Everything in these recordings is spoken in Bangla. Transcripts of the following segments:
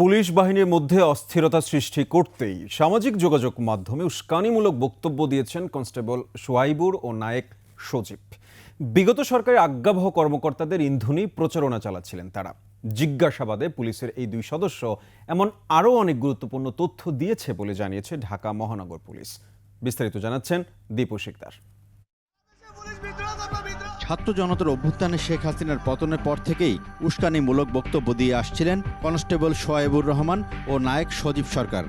পুলিশ বাহিনীর মধ্যে অস্থিরতা সৃষ্টি করতেই সামাজিক যোগাযোগ মাধ্যমে উস্কানিমূলক বক্তব্য দিয়েছেন কনস্টেবল সোয়াইবুর ও নায়েক সজীব। বিগত সরকারের আজ্ঞাবহ কর্মকর্তাদের ইন্ধনই প্রচারণা চালাচ্ছিলেন তারা। জিজ্ঞাসাবাদে পুলিশের এই দুই সদস্য এমন আরও অনেক গুরুত্বপূর্ণ তথ্য দিয়েছে বলে জানিয়েছে ঢাকা মহানগর পুলিশ। বিস্তারিত জানাচ্ছেন দীপু শিকদার ছাত্র জনতার অভ্যুত্থানে শেখ হাসিনার পতনের পর থেকেই উস্কানিমূলক বক্তব্য দিয়ে আসছিলেন কনস্টেবল সোয়েবুর রহমান ও নায়ক সজীব সরকার।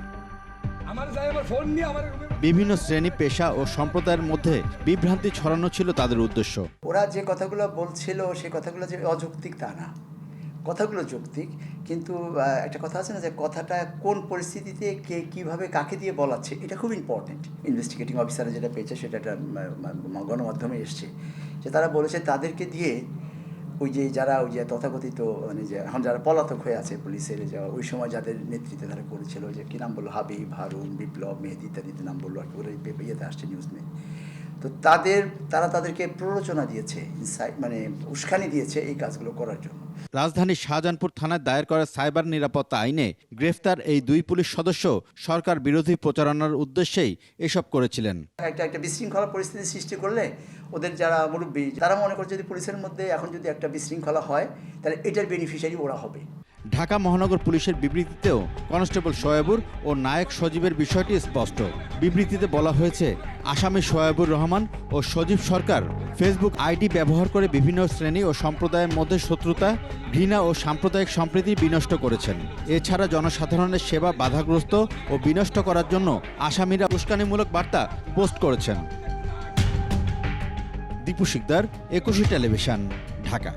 বিভিন্ন শ্রেণি পেশা ও সম্প্রদায়ের মধ্যে বিভ্রান্তি ছড়ানো ছিল তাদের উদ্দেশ্য। ওরা যে কথাগুলো বলছিল সে কথাগুলো যে অযৌক্তিক তা না। কথাগুলো যৌক্তিক কিন্তু একটা কথা আছে না যে কথাটা কোন পরিস্থিতিতে কে কীভাবে কাকে দিয়ে বলাচ্ছে এটা খুব ইম্পর্টেন্ট ইনভেস্টিগেটিং অফিসারে যেটা পেয়েছে সেটা একটা গণমাধ্যমে এসছে। যে তারা বলেছে তাদেরকে দিয়ে ওই যে যারা ওই যে তথাকথিত মানে যে এখন যারা পলাতক হয়ে আছে পুলিশের, যে ওই সময় যাদের নেতৃত্বে তারা করেছিল, যে কী নাম বলল? হাবিব, হারুন, বিপ্লব, মেহেদি ইত্যাদি নাম বলল আর কি, ওরা ইয়েতে আসছে নিউজ মে তো তাদের তারা তাদেরকে প্ররোচনা দিয়েছে ইনসাইট মানে উস্কানি দিয়েছে এই কাজগুলো করার জন্য। রাজধানীর শাহজাহানপুর থানায় দায়ের করা সাইবার নিরাপত্তা আইনে গ্রেফতার এই দুই পুলিশ সদস্য সরকার বিরোধী প্রচারণার উদ্দেশ্যেই এসব করেছিলেন। একটা একটা বিশৃঙ্খলা পরিস্থিতি সৃষ্টি করলে ওদের যারা মুরব্বী তারা মনে করে যদি পুলিশের মধ্যে এখন যদি একটা বিশৃঙ্খলা হয় তাহলে এটার বেনিফিশিয়ারি ওরা হবে। ঢাকা মহানগর পুলিশের বিবৃতিতেও কনস্টেবল শোয়েবুর ও নায়ক সজীবের বিষয়টি স্পষ্ট। বিবৃতিতে বলা হয়েছে আসামি শোয়েবুর রহমান ও সজীব সরকার ফেসবুক আইডি ব্যবহার করে বিভিন্ন শ্রেণি ও সম্প্রদায়ের মধ্যে শত্রুতা, ঘৃণা ও সাম্প্রদায়িক সম্প্রীতি বিনষ্ট করেছেন। এছাড়া জনসাধারণের সেবা বাধাগ্রস্ত ও বিনষ্ট করার জন্য আসামিরা উস্কানিমূলক বার্তা পোস্ট করেছেন। দীপু শিকদার, একুশে টেলিভিশন, ঢাকা।